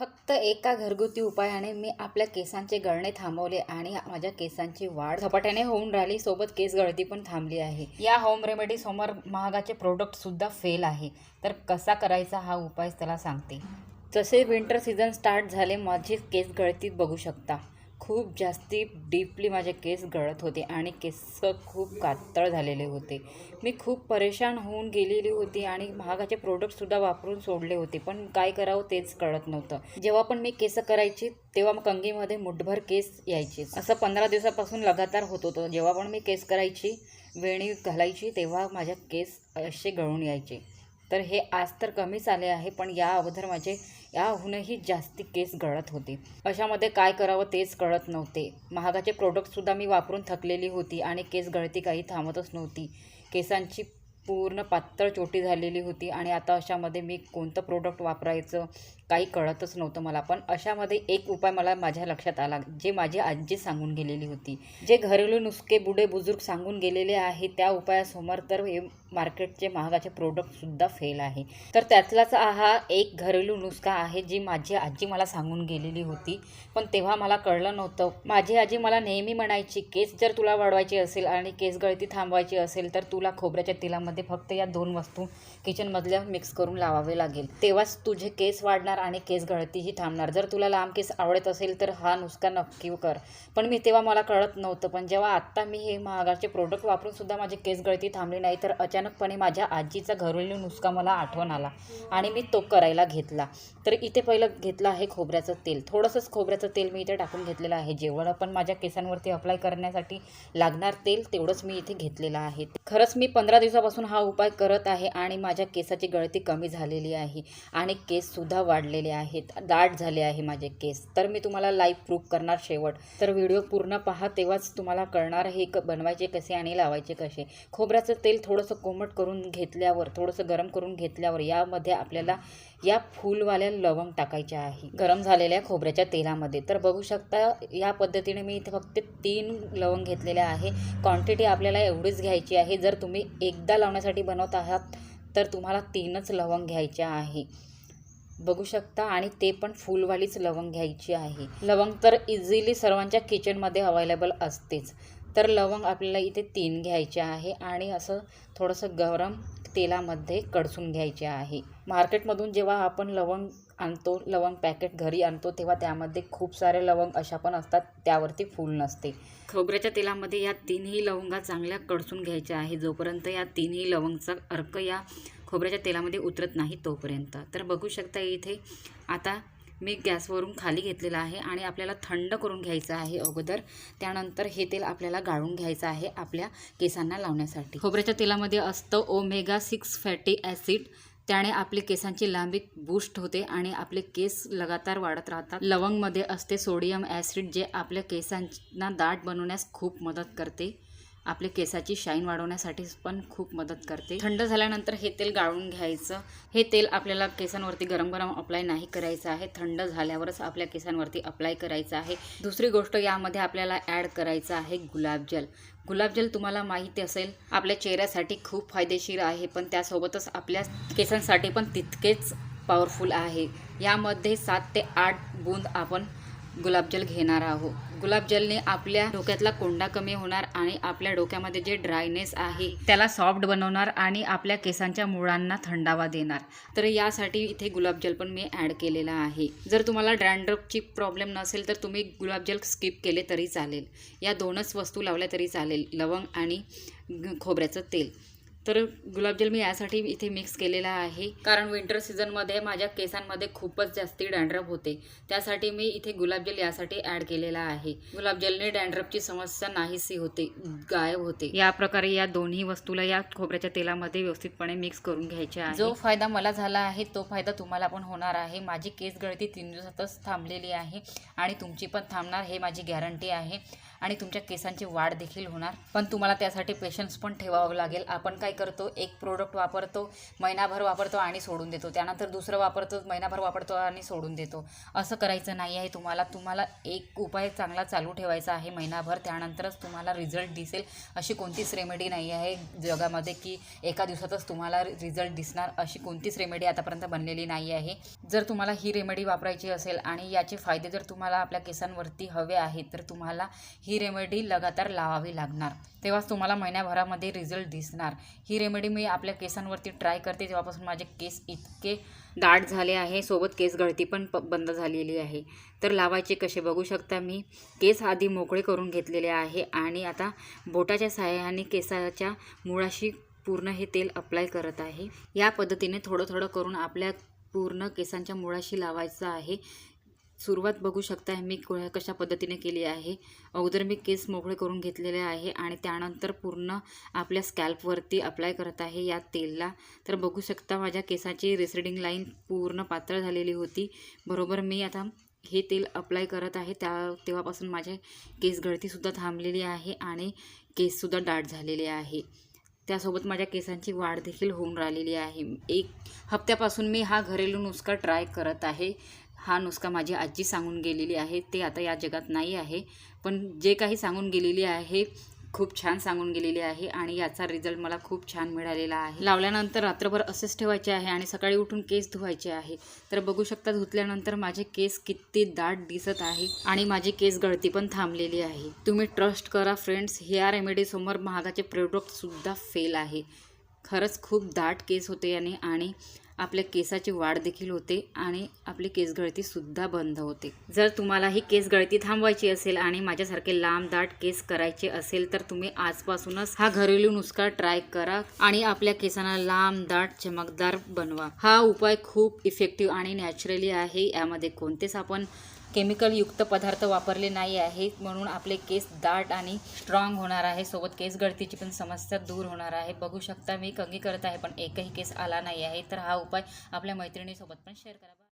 फक्त एका घरगुती उपायाने मी आपल्या केसांचे गळणे थांबवले आणि माझ्या केसांची वाढ झपाट्याने होऊन राहिली. सोबत केस गळती पण थांबली आहे. या होम रेमेडी समोर महागाचे प्रोडक्ट सुद्धा फेल आहे. तर कसा करायचा हा उपाय त्याला सांगते. जसे विंटर सीझन स्टार्ट झाले माझी केस गळती बघू शकता. खूप जास्ती डीपली माझे केस गळत होते आणि केस खूप कातळ झालेले होते. मी खूप परेशान होऊन गेलेली होती आणि महागाचे प्रोडक्टसुद्धा वापरून सोडले होते पण काय करावं तेच कळत नव्हतं. जेव्हा पण मी केस करायची तेव्हा मग कंगीमध्ये मुठभर केस यायचे. असं पंधरा दिवसापासून लगातार होत होतं. जेव्हा पण मी केस करायची वेणी घालायची तेव्हा माझ्या केस असे गळून यायचे. तर हे आज तर कमीच आले आहे पण या अगोदर माझे याहूनही जास्ती केस गळत होते. अशामध्ये काय करावं तेच कळत नव्हते. महागाचे प्रोडक्टसुद्धा मी वापरून थकलेली होती आणि केस गळती काही थांबतच नव्हती. केसांची पूर्ण पातळ चोटी झालेली होती आणि आता अशामध्ये मी कोणतं प्रोडक्ट वापरायचं काही कळतच नव्हतं मला. पण अशामध्ये एक उपाय मला माझ्या लक्षात आला जे माझी आजी सांगून गेलेली होती. जे घरेलू नुसके बुडे बुजुर्ग सांगून गेलेले आहे त्या उपायासमोर तर हे मार्केटचे महागाचे प्रोडक्टसुद्धा फेल आहे. तर त्यातलाच हा एक घरेलू नुस्खा आहे जी माझी आजी मला सांगून गेलेली होती. पण तेव्हा मला कळलं नव्हतं. माझी आजी मला नेहमी म्हणायची केस जर तुला वाढवायची असेल आणि केस गळती थांबवायची असेल तर तुला खोबऱ्याच्या तेलामध्ये फक्त या दोन वस्तू किचनमधल्या मिक्स करून लावावे लागेल. तेव्हाच तुझे केस वाढणार आणि केस गळतीही थांबणार. जर तुला लांब केस आवडत असेल तर हा नुसका नक्की कर. पण मी तेव्हा मला कळत नव्हतं. पण जेव्हा आत्ता मी हे महागाचे प्रोडक्ट वापरून सुद्धा माझी केस गळती थांबली नाही तर अचानकपणे माझ्या आजीचा घरेलू नुसका मला आठवण आला आणि मी तो करायला घेतला. तर इथे पहिलं घेतलं आहे खोबऱ्याचं तेल. थोडंसंच खोबऱ्याचं तेल मी इथे टाकून घेतलेलं आहे. जेवढं पण माझ्या केसांवरती अप्लाय करण्यासाठी लागणार तेल तेवढंच मी इथे घेतलेलं आहे. खरंच मी पंधरा दिवसापासून हा उपाय करत आहे आणि माझ्या केसाची गळती कमी झालेली आहे आणि केससुद्धा वाढलेले आहेत. दाट झाले आहे माझे केस. तर मी तुम्हाला लाईव्ह प्रूफ करणार शेवट. तर व्हिडिओ पूर्ण पहा तेव्हाच तुम्हाला कळणार हे क बनवायचे कसे आणि लावायचे कसे. खोबऱ्याचं तेल थोडंसं कोमट करून घेतल्यावर थोडंसं गरम करून घेतल्यावर यामध्ये आपल्याला या फूलवाल्या लवंग टाकायच्या आहे. गरम झालेल्या खोबऱ्याच्या तेलामध्ये. तर बघू शकता या पद्धतीने मी इथे फक्त तीन लवंग घेतलेल्या आहे. क्वांटिटी आपल्याला एवढीच घ्यायची आहे. जर तुम्ही एकदा लावण्यासाठी बनवत आहात तर तुम्हाला तीनच लवंग घ्यायच्या आहे. बघू शकता आणि ते पण फुलवालीच लवंग घ्यायची आहे. लवंग तर इझिली सर्वांच्या किचनमध्ये अवेलेबल असतेच. तर लवंग आपल्याला इथे तीन घ्यायचे आहे आणि असं थोडंसं गरम तेलामध्ये कडसून घ्यायचे आहे. मार्केटमधून जेव्हा आपण लवंग आणतो लवंग पॅकेट घरी आणतो तेव्हा त्यामध्ये खूप सारे लवंग अशा पण असतात त्यावरती फूल नसते. खोबऱ्याच्या तेलामध्ये या तीनही लवंगा चांगल्या कडसून घ्यायच्या आहे जोपर्यंत या तीनही लवंगचा अर्क या खोबऱ्याच्या तेलामध्ये उतरत नाही तोपर्यंत. तर बघू शकता इथे आता मी गॅसवरून खाली घेतलेला आहे आणि आपल्याला थंड करून घ्यायचं आहे अगोदर. त्यानंतर हे तेल आपल्याला गाळून घ्यायचं आहे आपल्या केसांना लावण्यासाठी. खोबऱ्याच्या तेलामध्ये असतं ओमेगा सिक्स फॅटी ॲसिड त्याने आपले केसांची लांबी बूस्ट होते आणि आपले केस लगातार वाढत राहतात. लवंगमध्ये असते सोडियम ॲसिड जे आपल्या केसांना दाट बनवण्यास खूप मदत करते. आपले केसाची शाईन वाढवण्यासाठी पण खूप मदत करते. थंड झाल्यानंतर हे तेल गाळून घ्यायचं. हे तेल आपल्याला केसांवरती गरम गरम अप्लाय नाही करायचं आहे. थंड झाल्यावरच आपल्या केसांवरती अप्लाय करायचं आहे. दुसरी गोष्ट यामध्ये आपल्याला ॲड करायचं आहे गुलाबजल गुलाबजल तुम्हाला माहिती असेल आपल्या चेहऱ्यासाठी खूप फायदेशीर आहे पण त्यासोबतच आपल्या केसांसाठी पण तितकेच पॉवरफुल आहे. यामध्ये सात ते आठ बूंद आपण गुलाबजल घेणार आहोत. गुलाबजलने आपल्या डोक्यातला कोंडा कमी होणार आणि आपल्या डोक्यामध्ये जे ड्रायनेस आहे त्याला सॉफ्ट बनवणार आणि आपल्या केसांच्या मुळांना थंडावा देणार. तर यासाठी इथे गुलाबजल पण मी ॲड केलेला आहे. जर तुम्हाला ड्रँड्रफची प्रॉब्लेम नसेल तर तुम्ही गुलाबजल स्किप केले तरी चालेल. या दोनच वस्तू लावल्या तरी चालेल लवंग आणि खोबऱ्याचं तेल. तर गुलाबजल मी यासाठी इथे मिक्स केलेला आहे. कारण विंटर सीझनमध्ये माझ्या केसांमध्ये खूपच जास्ती डॅन्ड्रफ होते. त्यासाठी मी इथे गुलाबजल यासाठी ॲड केलेला आहे. गुलाबजलने डॅन्ड्रफची समस्या नाहीशी होते गायब होते. या प्रकारे या दोन्ही वस्तूला या खोबऱ्याच्या तेलामध्ये व्यवस्थितपणे मिक्स करून घ्यायचे आहे. जो फायदा मला झाला आहे तो फायदा तुम्हाला पण होणार आहे. माझी केस गळती तीन दिवसातच थांबलेली आहे आणि तुमची पण थांबणार हे माझी गॅरंटी आहे. आणि तुमच्या केसांची वाढ देखील होणार. पण तुम्हाला त्यासाठी पेशन्स पण ठेवावं लागेल. आपण काय करतो एक प्रोडक्ट वापरतो महिनाभर वापरतो आणि सोडून देतो. त्यानंतर दुसरं वापरतो महिनाभर वापरतो आणि सोडून देतो. असं करायचं नाही आहे तुम्हाला. तुम्हाला एक उपाय चांगला चालू ठेवायचा आहे महिनाभर. त्यानंतरच तुम्हाला रिझल्ट दिसेल अशी कोणतीच रेमेडी नाही आहे जगामध्ये की एका दिवसातच तुम्हाला रिझल्ट दिसणार अशी कोणतीच रेमेडी आतापर्यंत बनलेली नाही आहे. जर तुम्हाला ही रेमेडी वापरायची असेल आणि याचे फायदे जर तुम्हाला आपल्या केसांवरती हवे आहेत तर तुम्हाला ही रेमेडी लगातार लावावी लागणार. तेव्हाच तुम्हाला महिन्याभरामध्ये रिझल्ट दिसणार. ही रेमेडी मी आपल्या केसांवरती ट्राय करते. तेव्हापासून माझे केस इतके दाट झाले आहे. सोबत केस गळती पण प बंद झालेली आहे. तर लावायचे कसे? बघू शकता मी. केस आधी मोकळे करून घेतलेले आहे आणि आता बोटाच्या सहाय्याने केसाच्या मुळाशी पूर्ण हे तेल अप्लाय करत आहे. या पद्धतीने थोडं थोडं करून आपल्या पूर्ण केसांच्या मुळाशी लावायचं आहे. सुरुवात बघू शकता मी कशा पद्धतीने केली आहे. अगोदर मी केस मोकळे करून घेतलेले आहे आणि त्यानंतर पूर्ण आपल्या स्कॅल्पवरती अप्लाय करत आहे या तेलला. तर बघू शकता माझ्या केसाची रेसिडिंग लाईन पूर्ण पातळ झालेली होती. बरोबर मी आता हे तेल अप्लाय करत आहे. त्या तेव्हापासून माझे केस गळतीसुद्धा थांबलेली आहे आणि केससुद्धा दाट झालेले आहे. त्यासोबत माझ्या केसांची वाढ देखील होऊन राहिलेली आहे. एक हप्त्यापासून मी हा घरेलू नुसका ट्राय करत आहे. हा नुसका माझी आजी सांगून गेलेली आहे. ते आता या जगात नाही आहे. पण जे काही सांगून गेलेली आहे खूप छान सांगून गेलेली आहे आणि याचा रिझल्ट मला खूप छान मिळालेला आहे. लावल्यानंतर रात्रभर असेच ठेवायचे आहे आणि सकाळी उठून केस धुवायचे आहे. तर बघू शकता धुतल्यानंतर माझे केस किती दाट दिसत आहे आणि माझी केस गळती पण थांबलेली आहे. तुम्ही ट्रस्ट करा फ्रेंड्स ह्या रेमेडीसमोर महागाचे प्रोडक्टसुद्धा फेल आहे. खरंच खूप दाट केस होते याने आणि आपल्या केसाची वाढ देखील होते आणि आपली केस गळतीसुद्धा बंद होते. जर तुम्हाला ही केस गळती थांबवायची असेल आणि माझ्यासारखे लांब दाट केस करायचे असेल तर तुम्ही आजपासूनच हा घरेलू नुसका ट्राय करा आणि आपल्या केसांना लांब दाट चमकदार बनवा. हा उपाय खूप इफेक्टिव्ह आणि नॅचरली आहे. यामध्ये कोणतेच आपण केमिकलयुक्त पदार्थ वापरले नाही आहेत म्हणून आपले केस दाट आणि स्ट्रॉंग होणार आहे. सोबत केस गळतीची पण समस्या दूर होणार आहे. बघू शकता मी कंगी करत आहे पण एकही केस आला नाही आहे. तर हा उपाय आपल्या मैत्रिणीसोबत पण शेअर करा.